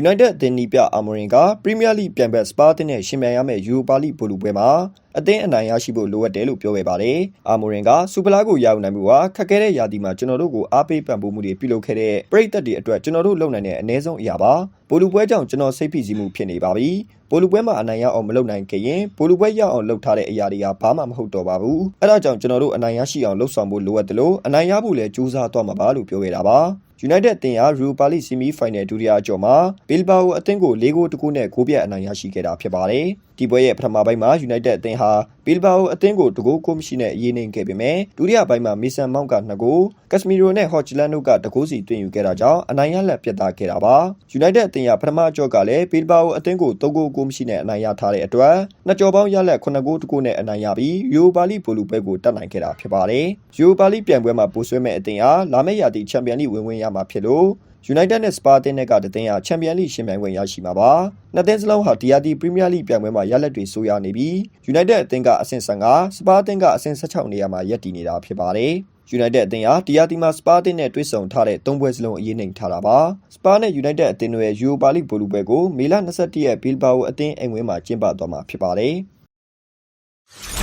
United အသင်းနီးပြအာမိုရင်က Premier League ပြိုင်ဘက်စပါးအသင်းနဲ့ရှင်ပြိုင်ရမယ့် Europa League ဘောလုံးပွဲမှာအသင်းအနိုင်ရရှိဖို့လိုအပ်တယ်လို့ပြောခဲ့ပါတယ်။အာမိုရင်ကစူပလာကိုရအောင်နိုင်မှုဟာခက်ခဲတဲ့ရာသီမှာကျွန်တော်တို့ကိုအားပေးပံ့ပိုးမှုတွေပြုလုပ်ခဲ့တဲ့ပရိသတ်တွေအတွက်ကျွန်တော်တို့လုပ်နိုင်တဲ့အနည်းဆုံးအရာပါ။ဘောလုံးပွဲကြောင့်ကျွန်တော်စိတ်ဖိစီးမှုဖြစ်နေပါပြီ။ဘောလုံးပွဲမှာအနိုင်ရအောင်မလုပ်နိုင်ခဲ့ရင်ဘောလုံးပွဲရအောင်လုပ်ထားတဲ့အရာတွေကဘာမှမဟုတ်တော့ပါဘူး။အဲဒါကြောင့်ကျွန်တော်တို့အနိုင်ရရှိအောင်လှုပ်ဆောင်ဖို့လိုအပ်တယ်လို့အနိုင်ရဖို့လည်းကြိုးစားသွားမှာပါလို့ပြောခဲ့တာပါ။ United အသင်းဟာ Europa League Semi Final ဒုတိယအကျော်မှာ Bilbao အသင်းကို၄ဂိုးတကူနဲ့ဂိုးပြတ်အနိုင်ရရှိခဲ့တာဖြစ်ပါတယ်။ ဒီပွဲရဲ့ပထမပိုင်းမှာ United အသင်းဟာ Bilbao အသင်းကိုတကူကိုမရှိနဲ့အရေးနှိမ်ခဲ့ပေမဲ့ဒုတိယပိုင်းမှာ Mason Mount က2ဂိုး Casemiro နဲ့ Hojlund တို့ကတကူစီသွင်းယူခဲ့တာကြောင့်အနိုင်ရလက်ပြတ်သားခဲ့တာပါ။ United အသင်းရဲ့ပထမအကျော်ကလည်း Bilbao အသင်းကို3ဂိုးကိုမရှိနဲ့အနိုင်ရထားတဲ့အတွက်နှစ်ကျော်ပေါင်းရလက်9ဂိုးတကူနဲ့အနိုင်ရပြီး Europa League ဘောလုံးပွဲကိုတက်နိုင်ခဲ့တာဖြစ်ပါတယ်။ Europa League ပြိုင်ပွဲမှာပိုဆွဲမဲ့အသင်းဟာလာမယ့်ရာသီချန်ပီယံလိဝင်ဝင်ရမှာဖြစ်လို့ United နဲ့ Spa အသင်းတွေကတသင်းဟာချန်ပီယံလိရှင်ပြိုင်ခွင့်ရရှိမှာပါ။နှစ်သင်းစလုံးဟာဒီယာတီပရီးမီးယားလိပြိုင်ပွဲမှာရလက်တွေဆိုးရနေပြီး United အသင်းကအဆင့်15 Spa အသင်းကအဆင့်16နေရာမှာရပ်တည်နေတာဖြစ်ပါတယ်။ United အသင်းဟာဒီယာတီမှာ Spa အသင်းနဲ့တွေ့ဆုံထားတဲ့၃ပွဲစလုံးအရေးနှိမ်ထားတာပါ။ Spa နဲ့ United အသင်းတို့ရဲ့ Europa League ဘောလုံးပွဲကိုမေလ22ရက် Bilbao အသင်းအိမ်ဝင်းမှာကျင်းပသွားမှာဖြစ်ပါတယ်။